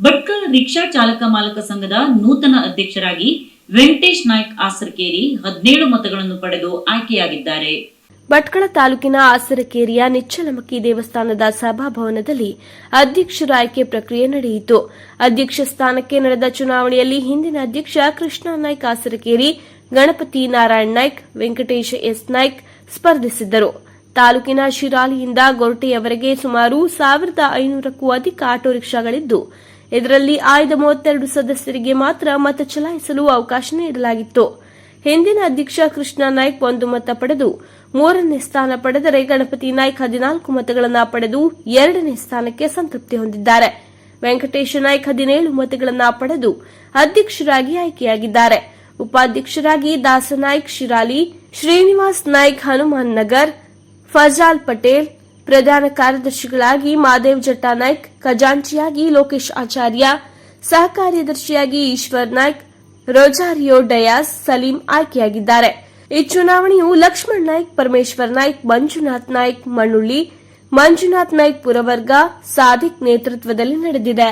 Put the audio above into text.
Bhatkal rickshaw ಚಾಲಕ ಮಾಲಕ ಸಂಘದ ನೂತನ ಅಧ್ಯಕ್ಷರಾಗಿ ವೆಂಕಟೇಶ್ ನಾಯ್ಕ್ ಆಸರಕೇರಿ ಹದಿನೇಳು ಮತಗಳನ್ನು ಪಡೆದು ಆಯ್ಕೆಯಾಗಿದ್ದಾರೆ. ಭಟ್ಕಳ ತಾಲೂಕಿನ ಆಸರಕೇರಿಯ ನಿಚ್ಚಲಮಕ್ಕಿ ದೇವಸ್ಥಾನದ ಸಭಾಭವನದಲ್ಲಿ ಅಧ್ಯಕ್ಷರ ಆಯ್ಕೆ ಪ್ರಕ್ರಿಯೆ ನಡೆಯಿತು. ಅಧ್ಯಕ್ಷ ಸ್ಥಾನಕ್ಕೆ ನಡೆದ ಚುನಾವಣೆಯಲ್ಲಿ ಹಿಂದಿನ ಅಧ್ಯಕ್ಷ ಕೃಷ್ಣ ನಾಯ್ಕ್ ಆಸರಕೇರಿ, ಗಣಪತಿ ನಾರಾಯಣ್ ನಾಯ್ಕ್, ವೆಂಕಟೇಶ್ ಎಸ್ ನಾಯ್ಕ್ ಸ್ಪರ್ಧಿಸಿದ್ದರು. ತಾಲೂಕಿನ ಶಿರಾಲಿಯಿಂದ ಗೊರಟೆಯವರೆಗೆ ಸುಮಾರು ಸಾವಿರದ ಐನೂರಕ್ಕೂ ಅಧಿಕ ಆಟೋ ರಿಕ್ಷಾಗಳಿದ್ದು ಇದರಲ್ಲಿ ಆಯ್ದ ಮೂವತ್ತೆರಡು ಸದಸ್ಯರಿಗೆ ಮಾತ್ರ ಮತ ಚಲಾಯಿಸಲು ಅವಕಾಶ ನೀಡಲಾಗಿತ್ತು. ಹಿಂದಿನ ಅಧ್ಯಕ್ಷ ಕೃಷ್ಣ ನಾಯ್ಕ್ ಒಂದು ಮತ ಪಡೆದು ಮೂರನೇ ಸ್ಥಾನ ಪಡೆದರೆ ಗಣಪತಿ ನಾಯ್ಕ್ ಹದಿನಾಲ್ಕು ಮತಗಳನ್ನು ಪಡೆದು ಎರಡನೇ ಸ್ಥಾನಕ್ಕೆ ಸಂತೃಪ್ತಿ ಹೊಂದಿದ್ದಾರೆ. ವೆಂಕಟೇಶ ನಾಯ್ಕ್ ಹದಿನೇಳು ಮತಗಳನ್ನು ಪಡೆದು ಅಧ್ಯಕ್ಷರಾಗಿ ಆಯ್ಕೆಯಾಗಿದ್ದಾರೆ. ಉಪಾಧ್ಯಕ್ಷರಾಗಿ ದಾಸನಾಯ್ಕ್ ಶಿರಾಲಿ, ಶ್ರೀನಿವಾಸ್ ನಾಯ್ಕ್ ಹನುಮಾನ್ ನಗರ್, ಫಜಾಲ್ ಪಟೇಲ್ ಪ್ರಧಾನ ಕಾರ್ಯದರ್ಶಿಗಳಾಗಿ ಮಾದೇವ್ ಜಟ್ಟಾನಾಯ್ಕ್ ಖಜಾಂಚಿಯಾಗಿ ಲೋಕೇಶ್ ಆಚಾರ್ಯ ಸಹ ಕಾರ್ಯದರ್ಶಿಯಾಗಿ ಈಶ್ವರ್ ನಾಯ್ಕ್, ರೊಜಾರಿಯೋ ಡಯಾಸ್, ಸಲೀಂ ಆಯ್ಕೆಯಾಗಿದ್ದಾರೆ. ಈ ಚುನಾವಣೆಯು ಲಕ್ಷ್ಮಣ್ ನಾಯ್ಕ್, ಪರಮೇಶ್ವರ್ ನಾಯ್ಕ್, ಮಂಜುನಾಥ್ ನಾಯ್ಕ್, ಮಣ್ಣುಳ್ಳಿ, ಮಂಜುನಾಥ್ ನಾಯ್ಕ್ ಪುರವರ್ಗ, ಸಾದಿಕ್ ನೇತೃತ್ವದಲ್ಲಿ ನಡೆದಿದೆ.